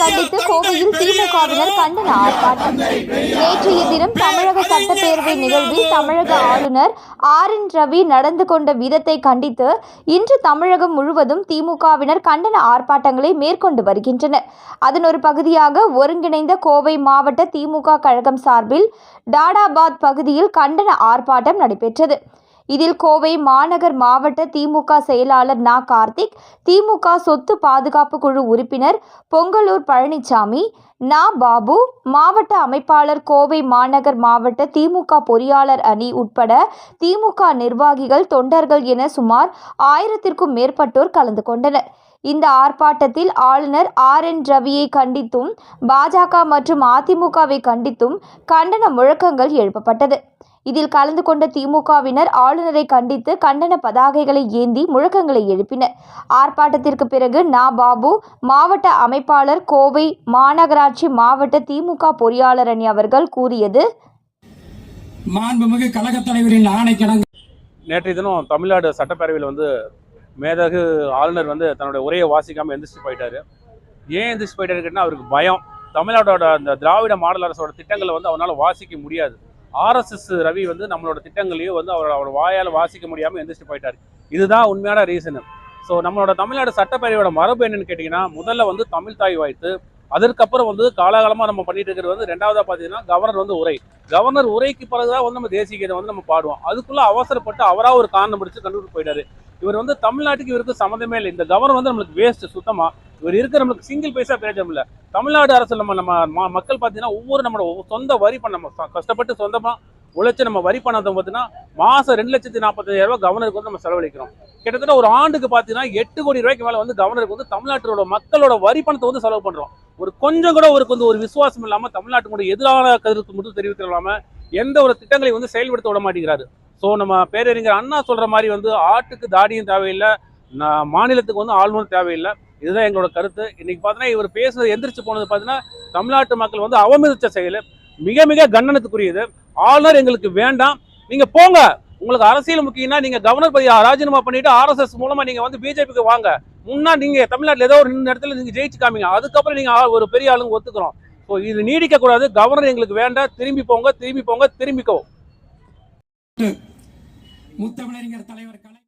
கண்டித்து கோவையில் திமுகவினர் கண்டன ஆர்ப்பாட்டம். நேற்றைய தினம் தமிழக சட்டப்பேரவை நிகழ்வில் தமிழக ஆளுநர் ஆர் என் ரவி நடந்து கொண்ட விதத்தை கண்டித்து இன்று தமிழகம் முழுவதும் திமுகவினர் கண்டன ஆர்ப்பாட்டங்களை மேற்கொண்டு வருகின்றனர். அதன் ஒரு பகுதியாக ஒருங்கிணைந்த கோவை மாவட்ட திமுக கழகம் சார்பில் டாடாபாத் பகுதியில் கண்டன ஆர்ப்பாட்டம் நடைபெற்றது. இதில் கோவை மாநகர் மாவட்ட திமுக செயலாளர் நா. கார்த்திக் திமுக சொத்து பாதுகாப்பு குழு உறுப்பினர் பொங்கலூர் பழனிசாமி நா. பாபு மாவட்ட அமைப்பாளர் கோவை மாநகர் மாவட்ட திமுக பொறியாளர் அணி உட்பட திமுக நிர்வாகிகள் தொண்டர்கள் என சுமார் ஆயிரத்திற்கும் மேற்பட்டோர் கலந்து கொண்டனர். இந்த ஆர்ப்பாட்டத்தில் ஆளுநர் ஆர். என். ரவியை கண்டித்தும் பாஜக மற்றும் அதிமுகவை கண்டித்தும் கண்டன முழக்கங்கள் எழுப்பப்பட்டது. இதில் கலந்து கொண்ட திமுகவினர் ஆளுநரை கண்டித்து கண்டன பதாகைகளை ஏந்தி முழக்கங்களை எழுப்பினர். ஆர்ப்பாட்டத்திற்கு பிறகு நா. பாபு மாவட்ட அமைப்பாளர் கோவை மாநகராட்சி மாவட்ட திமுக பொறியாளர் அணி அவர்கள் கூறியது மாண்புமிகு கழகத் தலைவரின் ஆணைக்கிணங்க நேற்றைய தினம் தமிழ்நாடு சட்டப்பேரவையில் வந்து மேதகு ஆளுநர் வந்து தன்னுடைய உரையை வாசிக்காமல் எந்திரிச்சு போயிட்டாரு. ஏன் எந்திரிச்சு போயிட்டாரு கேட்டால் அவருக்கு பயம். தமிழ்நாடோட அந்த திராவிட மாடல் அரசோட திட்டங்களை வந்து அவரால் வாசிக்க முடியாது. ஆர்எஸ்எஸ் ரவி வந்து நம்மளோட திட்டங்களையும் வந்து அவர் அவர் வாயால் வாசிக்க முடியாமல் எந்திரிச்சு போயிட்டார். இதுதான் உண்மையான ரீசனு. ஸோ நம்மளோட தமிழ்நாடு சட்டப்பேரவையோட மரபு என்னன்னு கேட்டிங்கன்னா முதல்ல வந்து தமிழ் தாய் வாய்த்து அதற்கப்புறம் வந்து காலகாலமாக நம்ம பண்ணிட்டு இருக்கிறது வந்து ரெண்டாவதாக பார்த்தீங்கன்னா கவர்னர் வந்து உரை. கவர்னர் உரைக்கு பிறகுதான் வந்து நம்ம தேசிய கீதம் வந்து நம்ம பாடுவோம். அதுக்குள்ளே அவசரப்பட்டு அவராக ஒரு காரணம் பிடிச்சி கண்டுபிடிச்சு போயிட்டாரு. இவர் வந்து தமிழ்நாட்டுக்கு இவருக்கு சம்மந்தமே இல்லை. இந்த கவர்னர் வந்து நம்மளுக்கு வேஸ்ட் சுத்தமாக இவர் இருக்க நம்மளுக்கு சிங்கிள் பைசா பிரயோஜனம் இல்லை தமிழ்நாடு அரசு நம்ம நம்ம ம- மக்கள் பார்த்தீங்கன்னா ஒவ்வொரு நம்மளோட சொந்த வரி பண்ண நம்ம கஷ்டப்பட்டு சொந்தமாக உழைச்சி நம்ம வரி பணத்தை பார்த்தீங்கன்னா மாதம் ரெண்டு லட்சத்தி நாற்பத்தாயிரம் ரூபாய் கவர்னருக்கு வந்து நம்ம செலவழிக்கிறோம். கிட்டத்தட்ட ஒரு ஆண்டுக்கு பார்த்தீங்கன்னா எட்டு கோடி ரூபாய்க்கு மேலே வந்து கவர்னருக்கு வந்து தமிழ்நாட்டோட மக்களோட வரி பணத்தை வந்து செலவு பண்ணுறோம் ஒரு கொஞ்சம் கூட அவருக்கு வந்து ஒரு விசுவாசம் இல்லாமல் தமிழ்நாட்டுடைய எதிரான கருத்து மட்டும் தெரிவித்து இல்லாமல் எந்த ஒரு திட்டங்களையும் வந்து செயல்படுத்த விட மாட்டேங்கிறாரு. ஸோ நம்ம பேரறிஞர் அண்ணா சொல்கிற மாதிரி வந்து ஆட்டுக்கு தாடியும் தேவையில்லை நான் மாநிலத்துக்கு வந்து ஆளுநர் தேவையில்லை. இதுதான் எங்களோட கருத்து. இன்னைக்கு பார்த்தீங்கன்னா இவர் பேசுறது எந்திரிச்சு போனது பார்த்தீங்கன்னா தமிழ்நாட்டு மக்கள் வந்து அவமதிச்ச செயல். மிக மிக கண்டனத்துக்குரியது. ஆளுநர் எங்களுக்கு வேண்டாம். நீங்க போங்க. உங்களுக்கு அரசியல் முக்கியம்னா நீங்க கவர்னர் பதவி ராஜினாமா பண்ணிட்டு ஆர்எஸ்எஸ் மூலமா நீங்க வந்து பிஜேபிக்கு வாங்க. முன்னா நீங்க தமிழ்நாட்டில் ஏதோ ஒரு நின்று இடத்துல நீங்க ஜெயிச்சு காமிங்க. அதுக்கப்புறம் நீங்க ஒரு பெரிய ஆளுங்க ஒத்துக்கிறோம். ஸோ இது நீடிக்க கூடாது. கவர்னர் எங்களுக்கு வேண்டாம். திரும்பி போங்க. திரும்பி போங்க. திரும்பிக்கோ. முத்தமிழறிஞர் தலைவர் கலை